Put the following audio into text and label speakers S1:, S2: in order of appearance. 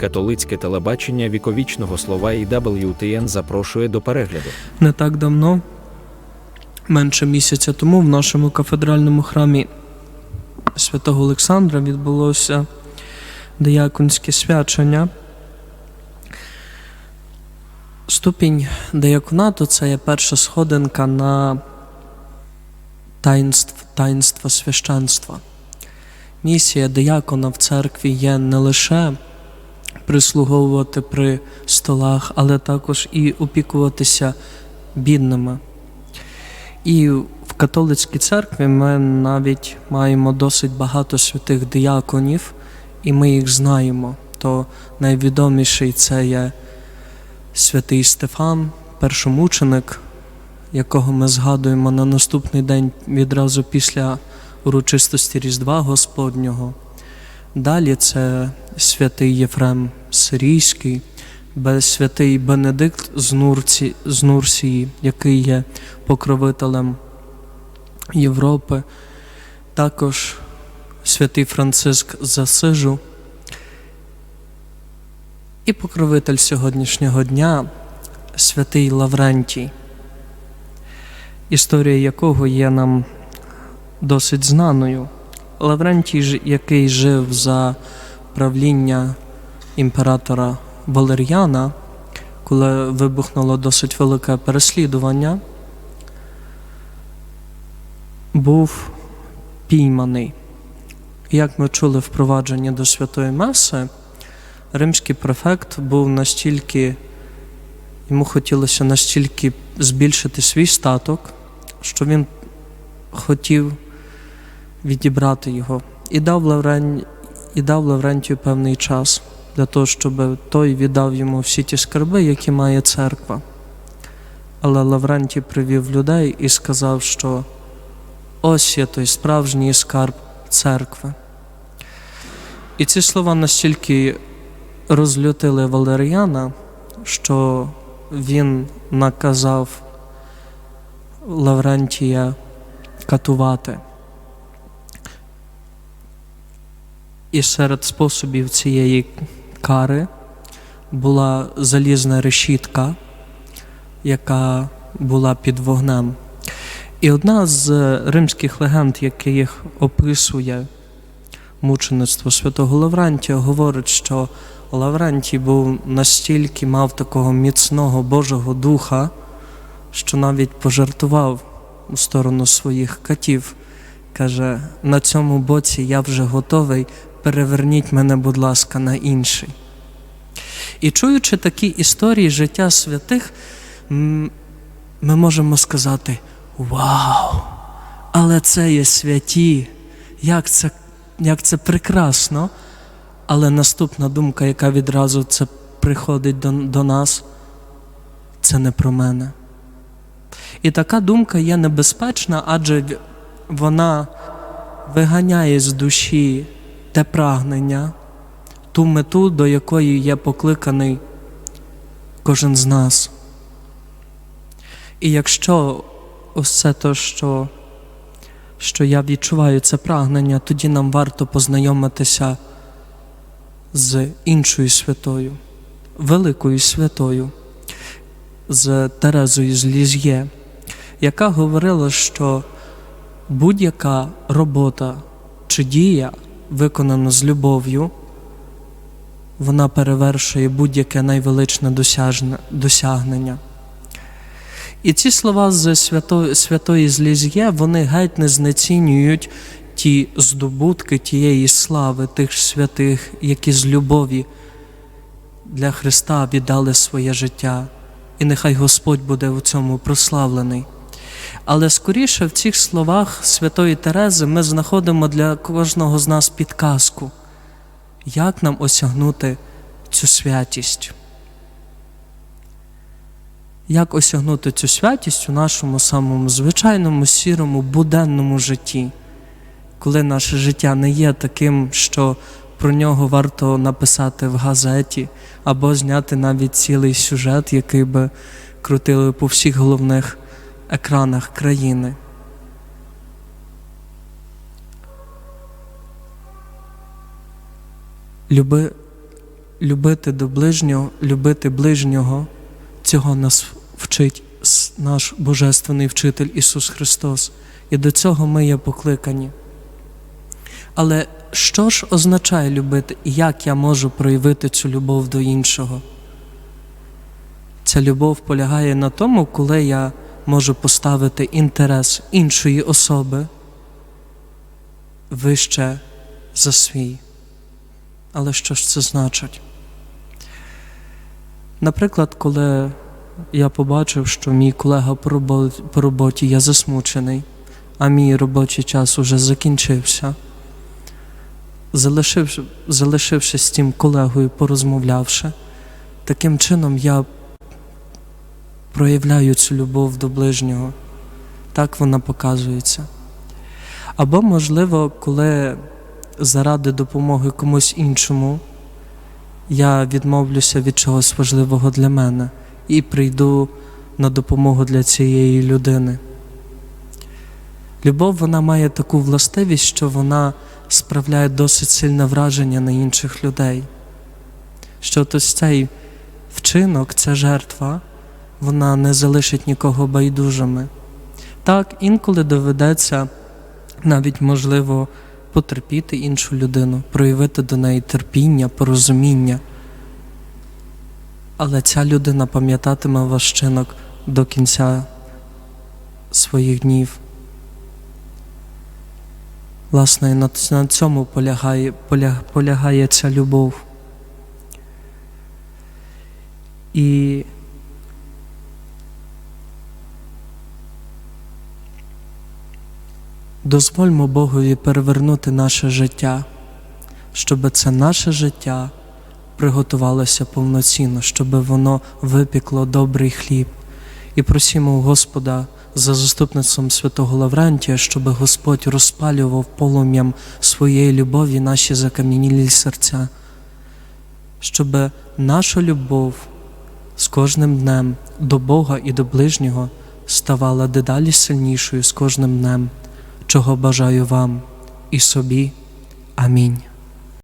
S1: Католицьке телебачення віковічного слова і WTN запрошує до перегляду.
S2: Не так давно, менше місяця тому, в нашому кафедральному храмі святого Олександра відбулося дияконське свячення. Ступінь дияконату це є перша сходинка на таїнств, таїнство священства. Місія диякона в церкві є не лише прислуговувати при столах, але також і опікуватися бідними. І в католицькій церкві ми навіть маємо досить багато святих дияконів, і ми їх знаємо. То найвідоміший це є святий Стефан, першомученик, якого ми згадуємо на наступний день відразу після урочистості Різдва Господнього. Далі це святий Єфрем Сирійський, святий Бенедикт з, Нурці, з Нурсії, який є покровителем Європи, також святий Франциск з Асижу. І покровитель сьогоднішнього дня святий Лаврентій, історія якого є нам досить знаною. Лаврентій, який жив за правління імператора Валер'яна, коли вибухнуло досить велике переслідування, був пійманий. Як ми чули впровадження до Святої Меси, римський префект був настільки, йому хотілося настільки збільшити свій статок, що він хотів відібрати його і дав, Лаврен... і дав Лаврентію певний час для того, щоб той віддав йому всі ті скарби, які має церква. Але Лаврентій привів людей і сказав, що ось є той справжній скарб церкви. І ці слова настільки розлютили Валеріана, що він наказав Лаврентія катувати. І серед способів цієї кари була залізна решітка, яка була під вогнем. І одна з римських легенд, яких описує мучеництво святого Лаврентія, говорить, що Лаврентій був настільки мав такого міцного Божого духа, що навіть пожартував у сторону своїх катів. Каже, на цьому боці я вже готовий, переверніть мене, будь ласка, на інший. І чуючи такі історії життя святих, ми можемо сказати: Вау! Але це є святі, як це, як це прекрасно. Але наступна думка, яка відразу це приходить до, до нас, це не про мене. І така думка є небезпечна, адже вона виганяє з душі те прагнення, ту мету, до якої є покликаний кожен з нас. І якщо це то, що, що я відчуваю це прагнення, тоді нам варто познайомитися з іншою святою, великою святою, з Терезою з Ліз'є, яка говорила, що будь-яка робота чи дія, виконана з любов'ю, вона перевершує будь-яке найвеличне досягнення. І ці слова з свято, святої з Ліз'є, вони геть не знецінюють ті здобутки тієї слави тих святих, які з любові для Христа віддали своє життя. І нехай Господь буде у цьому прославлений. Але скоріше в цих словах Святої Терези ми знаходимо для кожного з нас підказку, як нам осягнути цю святість. Як осягнути цю святість у нашому самому звичайному, сірому, буденному житті, коли наше життя не є таким, що про нього варто написати в газеті або зняти навіть цілий сюжет, який би крутили по всіх головних екранах країни. Люби любити до ближнього, любити ближнього, цього нас вчить наш Божественний вчитель Ісус Христос. І до цього ми є покликані. Але що ж означає любити і як я можу проявити цю любов до іншого? Ця любов полягає на тому, коли я можу поставити інтерес іншої особи вище за свій. Але що ж це значить? Наприклад, коли я побачив, що мій колега по роботі є засмучений, а мій робочий час уже закінчився, залишивши, залишившись з тим колегою, порозмовлявши, таким чином я проявляю цю любов до ближнього. Так вона показується. Або, можливо, коли заради допомоги комусь іншому я відмовлюся від чогось важливого для мене і прийду на допомогу для цієї людини. Любов вона має таку властивість, що вона справляє досить сильне враження на інших людей. Що ось цей вчинок, ця жертва, вона не залишить нікого байдужими. Так, інколи доведеться навіть можливо потерпіти іншу людину, проявити до неї терпіння, порозуміння. Але ця людина пам'ятатиме ваш чинок до кінця своїх днів. Власне, на, цьому полягає, поля, полягає ця любов. І дозвольмо Богові перевернути наше життя, щоб це наше життя приготувалося повноцінно, щоб воно випікло добрий хліб. І просімо Господа за заступництвом святого Лаврентія, щоб Господь розпалював полум'ям своєї любові наші закам'янілі серця, щоб наша любов з кожним днем до Бога і до ближнього ставала дедалі сильнішою з кожним днем, чого бажаю вам і собі. Амінь.